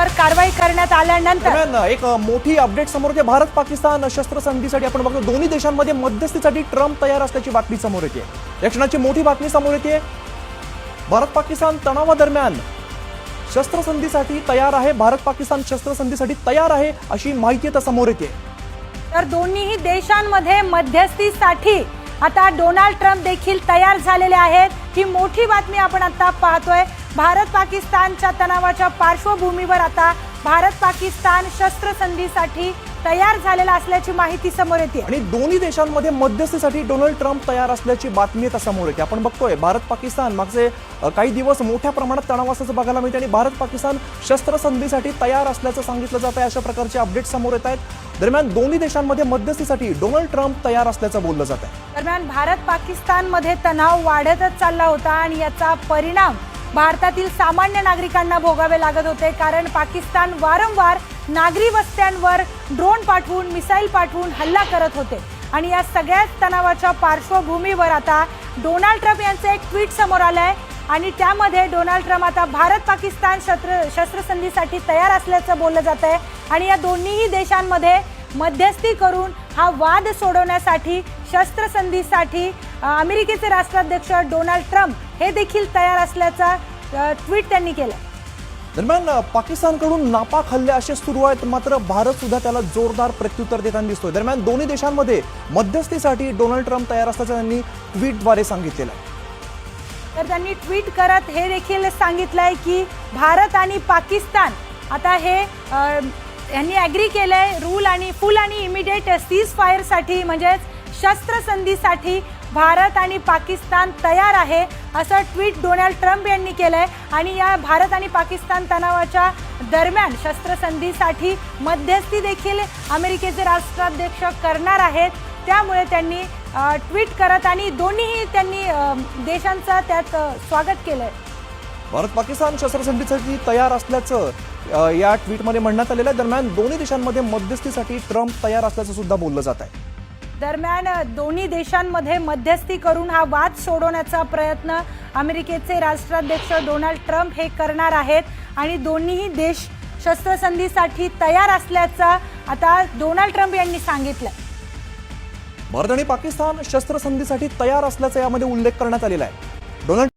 त्यांच्यावर कारवाई करण्यात आल्यानंतर दरम्यान एक अ, मोठी अपडेट समोर येते. भारत पाकिस्तान शस्त्रसंधीसाठी आपण बघतो दोन्ही देशांमध्ये मध्यस्थीसाठी ट्रम्प तयार असल्याची बातमी समोर येते. या क्षणाची मोठी बातमी समोर येते. भारत पाकिस्तान तणावादरम्यान शस्त्रसंधीसाठी तयार आहे. भारत पाकिस्तान शस्त्रसंधीसाठी तयार आहे अशी माहिती आता समोर येते. तर दोन्हीही देशांमध्ये मध्यस्थीसाठी आता डोनाल्ड ट्रम्प देखील तयार झालेले आहेत. ही मोठी बातमी आपण आता पाहतोय. भारत पाकिस्तानच्या तणावाच्या पार्श्वभूमीवर आता भारत पाकिस्तान शस्त्रसंधीसाठी तयार झालेला असल्याची माहिती समोर येते. आणि दोन्ही देशांमध्ये मध्यस्थीसाठी डोनाल्ड ट्रम्प तयार असल्याची बातमी आता समोर येते. आपण बघतोय भारत पाकिस्तान मागचे काही दिवस मोठ्या प्रमाणात तणाव असल्याचं बघायला मिळते आणि भारत पाकिस्तान शस्त्रसंधीसाठी तयार असल्याचं सांगितलं जात आहे अशा प्रकारचे अपडेट समोर येत आहेत. दरम्यान दोन्ही देशांमध्ये मध्यस्थीसाठी डोनाल्ड ट्रम्प तयार असल्याचं बोललं जात आहे दरम्यान भारत पाकिस्तानमध्ये तणाव वाढतच चालला होता आणि याचा परिणाम भारतातील सामान्य नागरिकांना भोगावे लागत होते कारण पाकिस्तान वारंवार नागरी वस्त्यांवर ड्रोन पाठवून मिसाईल पाठवून हल्ला करत होते. आणि या सगळ्याच तणावाच्या पार्श्वभूमीवर आता डोनाल्ड ट्रम्प यांचं एक ट्विट समोर आलंय. आणि त्यामध्ये डोनाल्ड ट्रम्प आता भारत पाकिस्तान शस्त्र शस्त्रसंधीसाठी तयार असल्याचं बोललं जात आहे आणि या दोन्हीही देशांमध्ये मध्यस्थी करून हा वाद सोडवण्यासाठी शस्त्रसंधीसाठी अमेरिकेचे राष्ट्राध्यक्ष डोनाल्ड ट्रम्प हे देखील तयार असल्याचा ट्विट त्यांनी केलं. दरम्यान पाकिस्तानकडून नापाक हल्ले असे सुरू आहेत मात्र भारत सुद्धा त्याला जोरदार प्रत्युत्तर देताना दिसतोय. दरम्यान दोन्ही देशांमध्ये मध्यस्थीसाठी डोनाल्ड ट्रम्प तयार असल्याचं त्यांनी ट्विटद्वारे सांगितलेलं आहे. तर त्यांनी ट्विट करत हे देखील सांगितलंय की भारत आणि पाकिस्तान आता हे यांनी ॲग्री केलंय रूल आणि फुल आणि इमिडिएट सीज फायरसाठी म्हणजेच शस्त्रसंधीसाठी भारत आणि पाकिस्तान तयार आहे असं ट्विट डोनाल्ड ट्रम्प यांनी केलंय. आणि या भारत आणि पाकिस्तान तणावाच्या दरम्यान शस्त्रसंधीसाठी मध्यस्थी देखील अमेरिकेचे राष्ट्राध्यक्ष करणार आहेत. त्यामुळे त्यांनी ट्विट करत आणि दोन्हीही त्यांनी देशांचं त्यात स्वागत स्वागत केलंय. भारत पाकिस्तान शस्त्रसंधीसाठी तयार असल्याचं या ट्विटमध्ये म्हणण्यात आलेलं आहे. दरम्यान दोन्ही देशांमध्ये मध्यस्थीसाठी ट्रम्प तयार असल्याचं सुद्धा बोललं जात आहे. दरम्यान दोन्ही देशांमध्ये मध्यस्थी करून हा वाद सोडवण्याचा प्रयत्न अमेरिकेचे राष्ट्राध्यक्ष डोनाल्ड ट्रम्प हे करणार आहेत आणि दोन्हीही देश शस्त्रसंधीसाठी तयार असल्याचा आता डोनाल्ड ट्रम्प यांनी सांगितलं. भारत आणि पाकिस्तान शस्त्रसंधीसाठी तयार असल्याचा यामध्ये उल्लेख करण्यात आलेला आहे. डोनाल्ड